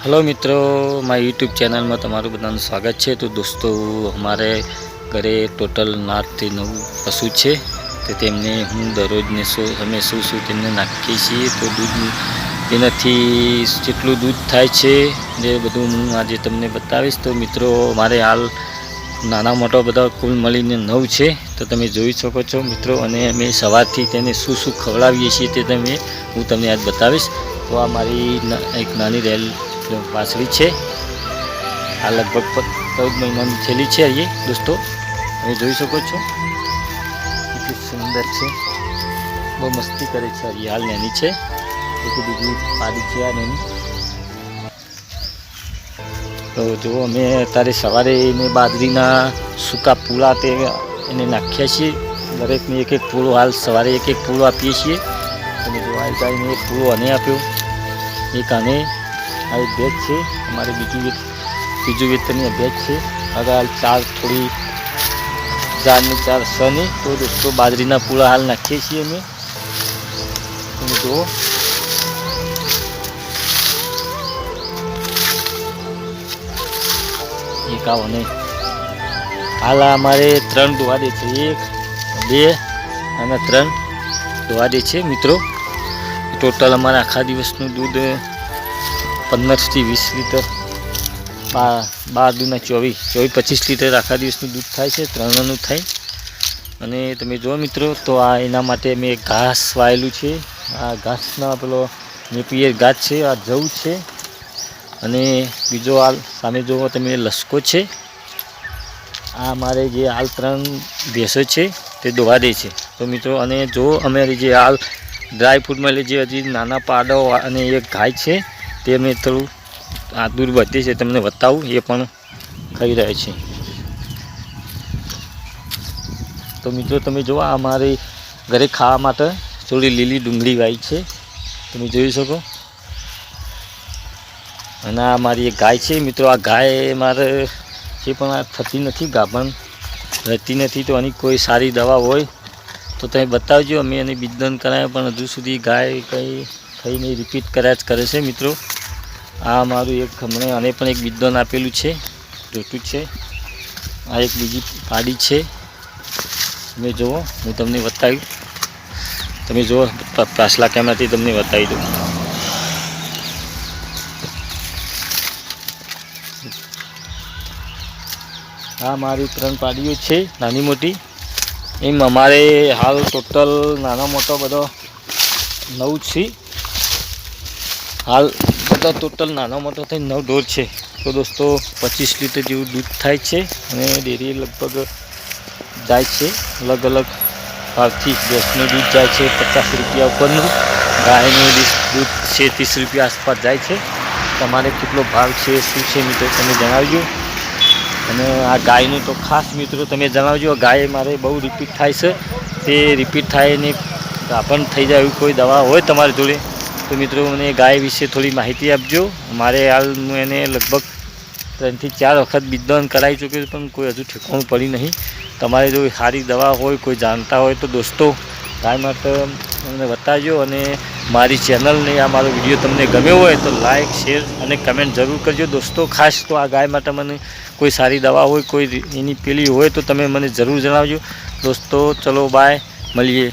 Hello મિત્રો. મારી YouTube ચેનલમાં તમારું બધાનું સ્વાગત છે. તો દોસ્તો, અમારે ઘરે ટોટલ નાથથી નવું પશુ છે. તો તેમને હું દરરોજને શું અમે શું શું તેમને નાખીએ છીએ. તો દૂધ તેનાથી જેટલું દૂધ થાય છે એ બધું હું આજે તમને બતાવીશ. તો મિત્રો, મારે હાલ નાના મોટા બધા કુલ મળીને નવ છે. તો તમે જોઈ શકો છો, મિત્રો, અને અમે સવારથી તેને શું શું ખવડાવીએ છીએ તે તમે, હું તમને આજ બતાવીશ. તો આ મારી એક નાની રેલ વાસળી છે. આ લગભગ ચૌદ મહિનાની છેલ્લી છે અહીંયા દોસ્તો. તમે જોઈ શકો છો. કેટલી સુંદર છે. બહુ મસ્તી કરે છે હજી હાલ નેની છે. એક બીજી પાડી છે આ નેની. તો જો અમે અત્યારે સવારે એને બાજરીના સૂકા પૂળા તે એને નાખ્યા છીએ. દરેકને એક એક પૂળો હાલ સવારે એક એક પૂળો આપીએ છીએ. તમે જોવા જાય એક પૂળો અને આપ્યો. એક આને આ એક બેગ છે. અમારે બીજું એક બીજું વેતનની બેગ છે. હાલ ચાર થોડી ચારની ચાર સની તો દોસ્તો બાજરીના પૂળા હાલ નાખીએ છીએ અમે. તમે જુઓ. એક આવો નહીં. હાલ અમારે ત્રણ દે છે. એક, બે અને ત્રણ ધોવા દે છે મિત્રો. ટોટલ અમારા આખા દિવસનું દૂધ પંદરથી વીસ લીટર બાર બાર દૂધના ચોવીસ ચોવીસ, પચીસ લીટર આખા દિવસનું દૂધ થાય છે, ત્રણનું થાય. અને તમે જુઓ મિત્રો, તો આ એના માટે મેં ઘાસ વાયેલું છે. આ ઘાસના પેલો નેપિયર ઘાસ છે, આ જવ છે. અને બીજો હાલ સામે જુઓ તમે લસકો છે. આ મારે જે હાલ ત્રણ ભેંસો છે, તે દોવા દે છે. તો મિત્રો, અને જો અમારી જે હાલ ડ્રાય ફ્રૂટમાં જે હજી નાના પાડો અને એક ગાય છે તે મેં થોડું આ દૂર વધે છે, તમને બતાવું, એ પણ ખાઈ રહ્યા છે. તો મિત્રો, તમે જુઓ, આ અમારી ઘરે ખાવા માટે થોડી લીલી ડુંગળી ગાય છે. તમે જોઈ શકો. અને આ મારી એક ગાય છે. મિત્રો, આ ગાય મારે જે પણ આ થતી નથી, ગાભણ રહેતી નથી, તો આની કોઈ સારી દવા હોય તો તમે બતાવજો. અમે એને બીજદાન કરાવ્યા પણ હજુ સુધી ગાય કંઈ થઈ નહીં રિપીટ કર્યા જ કરે છે મિત્રો. આ મારું એક હમણાં આને પણ એક વિદ્વાન આપેલું છે. જોતું છે. આ એક બીજી પાડી છે. તમે જુઓ, હું તમને બતાવી તમે જુઓ પાછલા કેમેરાથી તમને બતાવી દઉં. આ મારી ત્રણ પાડીઓ છે, નાની મોટી. એમ અમારે હાલ ટોટલ નાનો મોટો બધો નવ છે. હાલ બધા ટોટલ નાનો મોટો થઈ નવ ઢોર છે. તો દોસ્તો, પચીસ લીટર જેવું દૂધ થાય છે અને ડેરી લગભગ જાય છે. અલગ અલગ ભાવથી ભેંસનું દૂધ જાય છે, પચાસ રૂપિયા ઉપરનું. ગાયનું દૂધ છે, ત્રીસ રૂપિયા આસપાસ જાય છે. તમારે કેટલો ભાવ છે, શું છે મિત્રો તમે જણાવજો. અને આ ગાયનું તો ખાસ મિત્રો તમે જણાવજો ગાય મારે બહુ રિપીટ થાય છે. તે રિપીટ થાય ને આપણ થઈ જાય એવું કોઈ દવા હોય તમારી જોડે? તો મિત્રો, મને ગાય વિશે થોડી માહિતી આપજો. મારે હાલ હું એને લગભગ ત્રણથી ચાર વખત બીજદાન કરાવી ચૂક્યો પણ કોઈ હજુ ઠેકાણું પડી નહીં. તમારે જો સારી દવા હોય, કોઈ જાણતા હોય તો દોસ્તો, ગાય માટે મને બતાવજો અને મારી ચેનલને, આ મારો વીડિયો તમને ગમ્યો હોય તો લાઇક શેર અને કમેન્ટ જરૂર કરજો. દોસ્તો, ખાસ તો આ ગાય માટે મને કોઈ સારી દવા હોય, કોઈ એની પેલી હોય તો તમે મને જરૂર જણાવજો. દોસ્તો, ચલો, બાય. મળીએ.